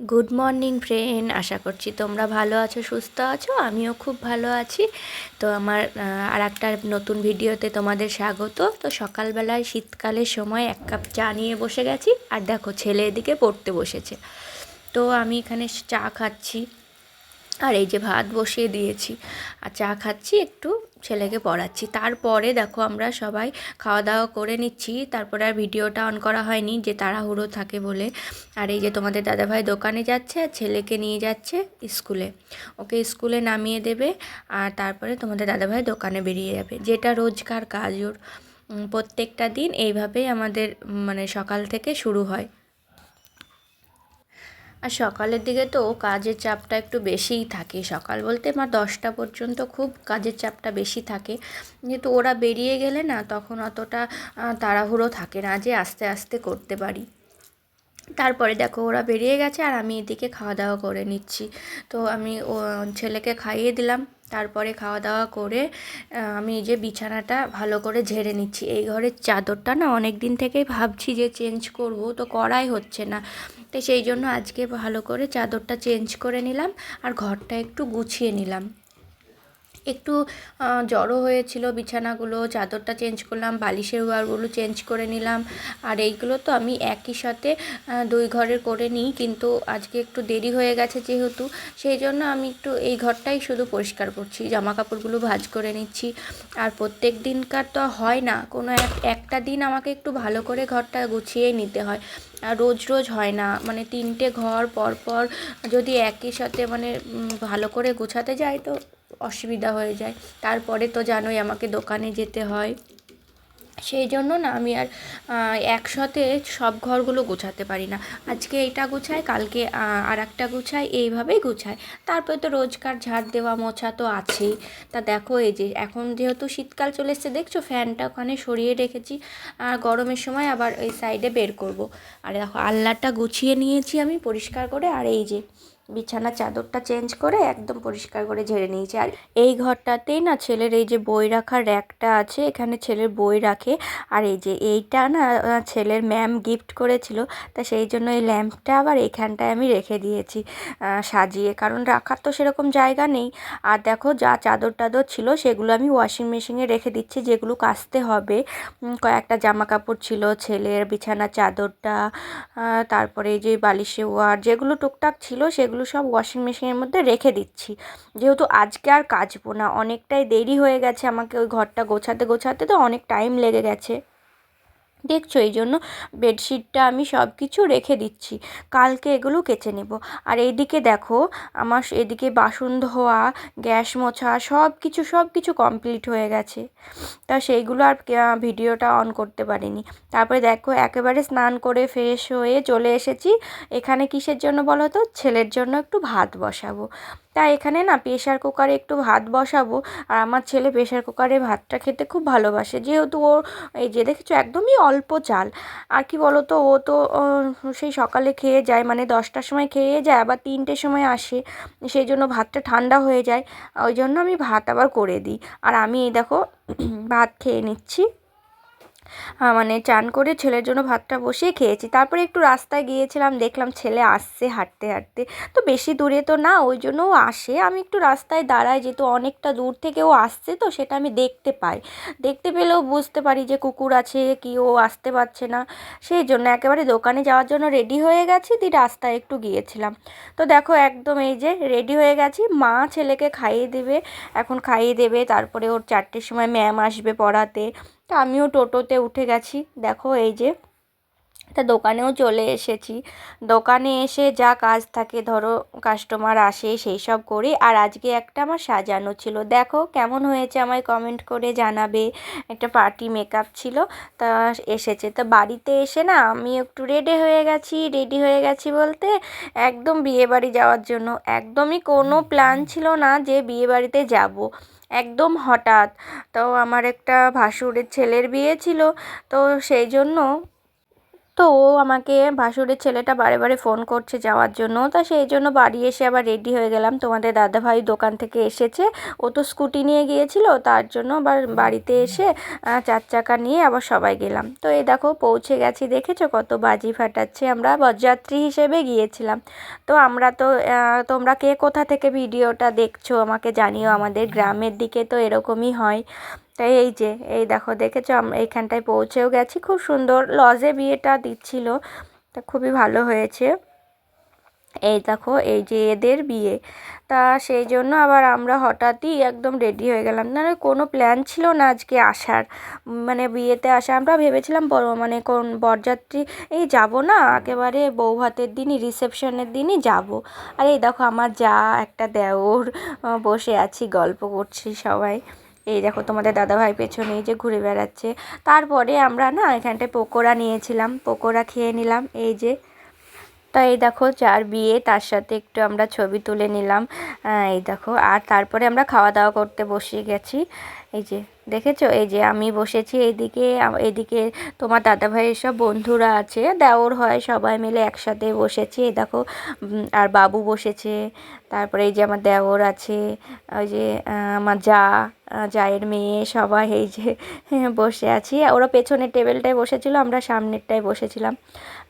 Good morning friend আশা করছি তোমরা ভালো আছো, সুস্থ আছো, আমিও খুব ভালো আছি। তো আমার আর একটা নতুন ভিডিওতে তোমাদের স্বাগত। তো সকালবেলায় শীতকালের সময় এক কাপ চা নিয়ে বসে গেছি, আর দেখো ছেলে এদিকে পড়তে বসেছে। তো আমি এখানে চা খাচ্ছি, আর এই যে ভাত বসিয়ে দিয়েছি। আর চা খাচ্ছি একটু ছেলেকে পড়াচ্ছি। তারপরে দেখো আমরা সবাই খাওয়া দাওয়া করে নিচ্ছি। তারপরে আর ভিডিওটা অন করা হয়নি যে তাড়াহুড়ো থাকে বলে। আর এই যে তোমাদের দাদাভাই দোকানে যাচ্ছে আর ছেলেকে নিয়ে যাচ্ছে স্কুলে। ওকে স্কুলে নামিয়ে দেবে আর তারপরে তোমাদের দাদাভাই দোকানে বেরিয়ে যাবে। যেটা রোজকার কাজ ওর। প্রত্যেকটা দিন এইভাবেই আমাদের মানে সকাল থেকে শুরু হয়। আর সকালের দিকে তো কাজের চাপটা একটু বেশিই থাকে। সকাল বলতে আমার দশটা পর্যন্ত খুব কাজের চাপটা বেশি থাকে। যেহেতু ওরা বেরিয়ে গেলে না তখন অতটা তাড়াহুড়ো থাকে না যে আস্তে আস্তে করতে পারি। তারপরে দেখো ওরা বেরিয়ে গেছে আর আমি এদিকে খাওয়া দাওয়া করে নিচ্ছি। তো আমি ও ছেলেকে খাইয়ে দিলাম। তারপরে খাওয়া দাওয়া করে আমি যে বিছানাটা ভালো করে ঝেড়ে নিচ্ছি। এই ঘরের চাদরটা না অনেক দিন থেকেই ভাবছি যে চেঞ্জ করব, তো করাই হচ্ছে না। তো সেই জন্য আজকে ভালো করে চাদরটা চেঞ্জ করে নিলাম আর ঘরটা একটু গুছিয়ে নিলাম। একটু জড়ো হয়েছিল বিছানাগুলো, চাদরটা চেঞ্জ করলাম, বালিশের ওয়ারগুলো চেঞ্জ করে নিলাম। আর এইগুলো তো আমি একই সাথে দুই ঘরের করে নিই, কিন্তু আজকে একটু দেরি হয়ে গেছে যেহেতু, সেই জন্য আমি একটু এই ঘরটাই শুধু পরিষ্কার করছি জামা কাপড়গুলো ভাজ করে নিচ্ছি। আর প্রত্যেক দিনকার তো হয় না, কোনো এক, একটা দিন আমাকে একটু ভালো করে ঘরটা গুছিয়ে নিতে হয়। আর রোজ রোজ হয় না মানে তিনটে ঘর পরপর যদি একই সাথে মানে ভালো করে গোছাতে যাই তো অসুবিধা হয়ে যায়। তারপরে তো জানোই আমাকে দোকানে যেতে হয়। সেই জন্য না আমি আর একসাথে সব ঘরগুলো গোছাতে পারি না। আজকে এটা গুছাই, কালকে আর একটা গুছাই, এইভাবেই গুছাই। তারপরে তো রোজকার ঝাড় দেওয়া মোছা তো আছেই। তা দেখো এই যে, এখন যেহেতু শীতকাল চলে এসছে, দেখছ? ফ্যানটা ওখানে সরিয়ে রেখেছি। আর গরমের সময় আবার এই সাইডে বের করব। আর দেখো আল্লাটা গুছিয়ে নিয়েছি আমি পরিষ্কার করে। আর এই যে বিছানার চাদরটা চেঞ্জ করে একদম পরিষ্কার করে ঝেড়ে নিয়েছি। আর এই ঘরটাতেই না ছেলের এই যে বই রাখার র্যাকটা আছে, এখানে ছেলের বই রাখে। আর এই যে এইটা না ছেলের ম্যাম গিফট করেছিল, তা সেই জন্য এই ল্যাম্পটা আবার এখানটায় আমি রেখে দিয়েছি সাজিয়ে। কারণ রাখার তো সেরকম জায়গা নেই। আর দেখো যা চাদর টাদর ছিল, সেগুলো আমি ওয়াশিং মেশিনে রেখে দিচ্ছি, যেগুলো কাচতে হবে। কয়েকটা জামা কাপড় ছিল, ছেলের বিছানার চাদরটা তারপরে এই যে বালিশে ওয়ার, যেগুলো টুকটাক ছিল, সেগুলো এগুলো সব ওয়াশিং মেশিনের মধ্যে রেখে দিচ্ছি। যেহেতু আজকে আর কাচবো না, অনেকটাই দেরি হয়ে গেছে আমাকে ওই ঘরটা গোছাতে গোছাতে, তো অনেক টাইম লেগে গেছে। দেখছ, এই জন্য বেডশিটটা আমি সব কিছু রেখে দিচ্ছি। কালকে এগুলো কেচে নেব। আর এইদিকে দেখো, আমার এদিকে বাসন ধোয়া, গ্যাস মোছা সব কিছু সব কিছু কমপ্লিট হয়ে গেছে। তা সেইগুলো আর ভিডিওটা অন করতে পারিনি। তারপরে দেখো, একেবারে স্নান করে ফ্রেশ হয়ে চলে এসেছি। এখানে কিসের জন্য বলো তো? ছেলের জন্য একটু ভাত বসাবো। তাই এখানে না প্রেশার কুকারে একটু ভাত বসাবো। আর আমার ছেলে প্রেশার কুকারে ভাতটা খেতে খুব ভালোবাসে। যেহেতু ও এই যে দেখেছ, একদমই অল্প চাল। আর কি বলো তো, ও তো সেই সকালে খেয়ে যায় মানে দশটার সময় খেয়ে যায়, আবার তিনটের সময় আসে। সেই জন্য ভাতটা ঠান্ডা হয়ে যায়। ওই জন্য আমি ভাত আবার করে দিই। আর আমি এই দেখো, ভাত খেয়ে নিচ্ছি। মানে চান করে ছেলের জন্য ভাতটা বসিয়ে খেয়েছি। তারপরে একটু রাস্তায় গিয়েছিলাম, দেখলাম ছেলে আসছে হাঁটতে হাঁটতে। তো বেশি দূরে তো না, ওই জন্য ও আসে। আমি একটু রাস্তায় দাঁড়াই, যেহেতু অনেকটা দূর থেকে ও আসছে, তো সেটা আমি দেখতে পাই। দেখতে পেলেও বুঝতে পারি যে কুকুর আছে কি ও আসতে পারছে না। সেই জন্য একেবারে দোকানে যাওয়ার জন্য রেডি হয়ে গেছি, দিয়ে রাস্তায় একটু গিয়েছিলাম। তো দেখো একদম এই যে রেডি হয়ে গেছি, মা ছেলেকে খাইয়ে দেবে, এখন খাইয়ে দেবে, তারপরে ওর চারটের সময় ম্যাম আসবে পড়াতে। তা আমিও টোটোতে উঠে গেছি। দেখো এই যে, তা দোকানেও চলে এসেছি। দোকানে এসে যা কাজ থাকে, ধরো কাস্টমার আসে সেই সব করি। আর আজকে একটা আমার সাজানো ছিল। দেখো কেমন হয়েছে আমায় কমেন্ট করে জানাবে। একটা পার্টি মেকআপ ছিল, তা এসেছে। তো বাড়িতে এসে না আমি একটু রেডি হয়ে গেছি রেডি হয়ে গেছি বলতে একদম বিয়েবাড়ি যাওয়ার জন্য। একদমই কোনো প্ল্যান ছিল না যে বিয়েবাড়িতে যাব। একদম হঠাৎ। তো আমার একটা ভাসুরের ছেলের বিয়ে ছিল তো সেই জন্য তো ও আমাকে ভাসুরের ছেলেটা বারে বারে ফোন করছে যাওয়ার জন্য। তা সেই জন্য বাড়ি এসে আবার রেডি হয়ে গেলাম। তোমাদের দাদাভাই দোকান থেকে এসেছে। ও তো স্কুটি নিয়ে গিয়েছিল, তার জন্য আবার বাড়িতে এসে চার চাকা নিয়ে আবার সবাই গেলাম। তো এই দেখো, পৌঁছে গেছি, দেখেছ? কত বাজি ফাটাচ্ছে। আমরা বরযাত্রী হিসেবে গিয়েছিলাম। তো আমরা তো তোমরা কে কোথা থেকে ভিডিওটা দেখছ? আমাকে জানিও। আমাদের গ্রামের দিকে তো এরকমই হয়। তাই এই যে, এই দেখো, দেখেছ? আমরা এইখানটায় পৌঁছেও গেছি। খুব সুন্দর লজে বিয়েটা দিচ্ছিল। তা খুবই ভালো হয়েছে। এই দেখো, এই যে এদের বিয়ে। তা সেই জন্য আবার আমরা হঠাৎই একদম রেডি হয়ে গেলাম। না কোনো প্ল্যান ছিল না আজকে আসার। মানে বিয়েতে আসা। আমরা ভেবেছিলাম মানে কোন বরযাত্রী, এই যাব না, একেবারে বউ ভাতের দিনই, রিসেপশনের দিনই যাব। আর এই দেখো, আমার যা একটা দেওর বসে আছি, গল্প করছি সবাই। এই দেখো তোমাদের দাদাভাই পেছনে যে ঘুরে বেড়াচ্ছে। তারপরে আমরা না এখানটায় পকোড়া নিয়েছিলাম, পকোড়া খেয়ে নিলাম। এই যে তা এই দেখো যার বিয়ে তার সাথে একটু আমরা ছবি তুলে নিলাম। এই দেখো, আর তারপরে আমরা খাওয়া দাওয়া করতে বসে গেছি। এই যে, দেখেছ? এই যে, আমি বসেছি এইদিকে এদিকে তোমার দাদাভাইয়ের সব বন্ধুরা আছে। দেওর হয়, সবাই মিলে একসাথে বসেছি। এই দেখো আর বাবু বসেছে। তারপরে এই যে আমার দেওর আছে, ওই যে আমার যা জায়ের মেয়ে, সবাই এই যে বসে আছি। ওরা পেছনের টেবিলটায় বসেছিল, আমরা সামনেরটায় বসেছিলাম।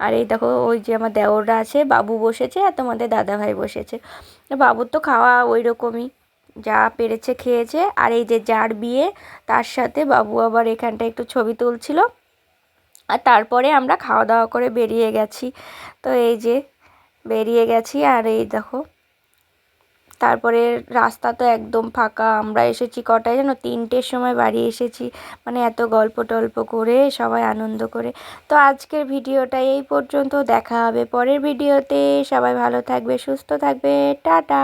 আর এই দেখো, ওই যে আমার দেওররা আছে, বাবু বসেছে আর তোমাদের দাদাভাই বসেছে। বাবুর তো খাওয়া ওই রকমই যা পেরেছে খেয়েছে। আর এই যে যার বিয়ে, তার সাথে বাবু আবার এখানটায় একটু ছবি তুলছিল। আর তারপরে আমরা খাওয়া দাওয়া করে বেরিয়ে গেছি। তো এই যে বেরিয়ে গেছি আর এই দেখো, তারপরে রাস্তা তো একদম ফাঁকা। আমরা এসেছি কটায় যেন তিনটের সময় বাড়ি এসেছি। মানে এত গল্প টল্প করে, সবাই আনন্দ করে। তো আজকের ভিডিওটা এই পর্যন্ত। দেখা হবে পরের ভিডিওতে। সবাই ভালো থাকবে, সুস্থ থাকবে। টাটা!